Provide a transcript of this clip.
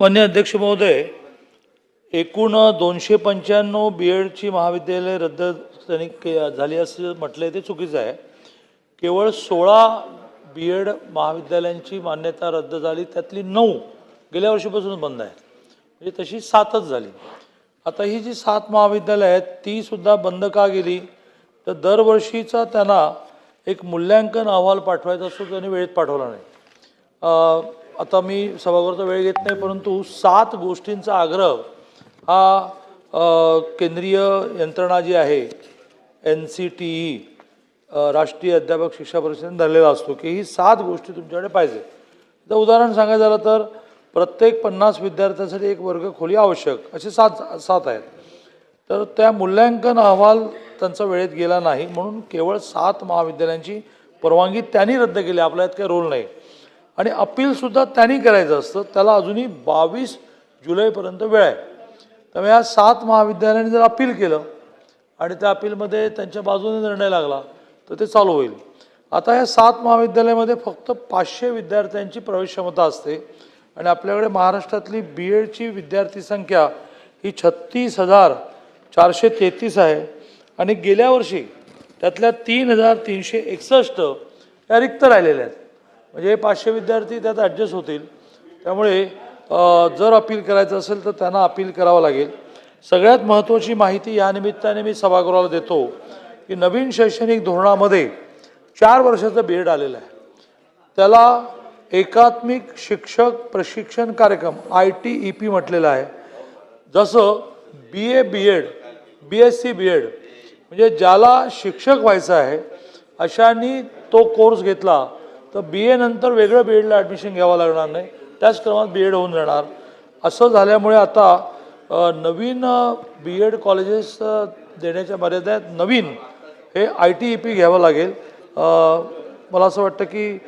मान्य अध्यक्ष महोदय एकूण दोनशे पंच्याण्णव बी एडची महाविद्यालय रद्द त्यांनी के झाली असं म्हटलंय ते चुकीचं आहे. केवळ सोळा बी एड महाविद्यालयांची मान्यता रद्द झाली त्यातली नऊ गेल्या वर्षीपासून बंद आहेत. म्हणजे तशी सातच झाली. आता ही जी सात महाविद्यालय आहेत ती सुद्धा बंद का गेली? तर दरवर्षीचा त्यांना एक मूल्यांकन अहवाल पाठवायचा असतो त्यांनी वेळेत पाठवला नाही. आता मी सभागृहाचा वेळ घेत नाही परंतु सात गोष्टींचा आग्रह हा केंद्रीय यंत्रणा जी आहे एन सी टी ई राष्ट्रीय अध्यापक शिक्षा परिषदेने धरलेला असतो की ही सात गोष्टी तुमच्याकडे पाहिजे. तर उदाहरण सांगायचं झालं तर प्रत्येक पन्नास विद्यार्थ्यांसाठी एक वर्ग खोली आवश्यक असे सात सात आहेत. तर त्या मूल्यांकन अहवाल त्यांचा वेळेत गेला नाही म्हणून केवळ सात महाविद्यालयांची परवानगी त्यांनी रद्द केली आपल्या काही रोल नाही. आणि अपीलसुद्धा त्यांनी करायचं असतं. त्याला अजूनही बावीस जुलैपर्यंत वेळ आहे. त्यामुळे या सात महाविद्यालयाने जर अपील केलं आणि त्या अपीलमध्ये त्यांच्या बाजूने निर्णय लागला तर ते चालू होईल. आता या सात महाविद्यालयामध्ये फक्त पाचशे विद्यार्थ्यांची प्रवेश क्षमता असते आणि आपल्याकडे महाराष्ट्रातली बी एडची विद्यार्थी संख्या ही छत्तीस हजार चारशे तेहतीस आहे. आणि गेल्या वर्षी त्यातल्या तीन हजार तीनशे एकसष्ट या रिक्त राहिलेल्या आहेत. म्हणजे पाचशे विद्यार्थी त्यात ॲडजस्ट होतील. त्यामुळे जर अपील करायचं असेल तर त्यांना अपील करावं लागेल. सगळ्यात महत्त्वाची माहिती या निमित्ताने मी सभागृहाला देतो की नवीन शैक्षणिक धोरणामध्ये चार वर्षाचं बी एड आलेलं आहे. त्याला एकात्मिक शिक्षक प्रशिक्षण कार्यक्रम आय टी ई पी म्हटलेलं आहे. जसं B A B Ed B S C B Ed म्हणजे ज्याला शिक्षक व्हायचं आहे अशांनी तो कोर्स घेतला. तर बी ए नंतर वेगळं बी एडला ॲडमिशन घ्यावं लागणार नाही. त्याच क्रमात बी एड होऊन जाणार असं झाल्यामुळे आता नवीन बी एड कॉलेजेस देण्याच्या मर्यादा आहेत नवीन हे आय टी ई पी घ्यावं लागेल. मला असं वाटतं की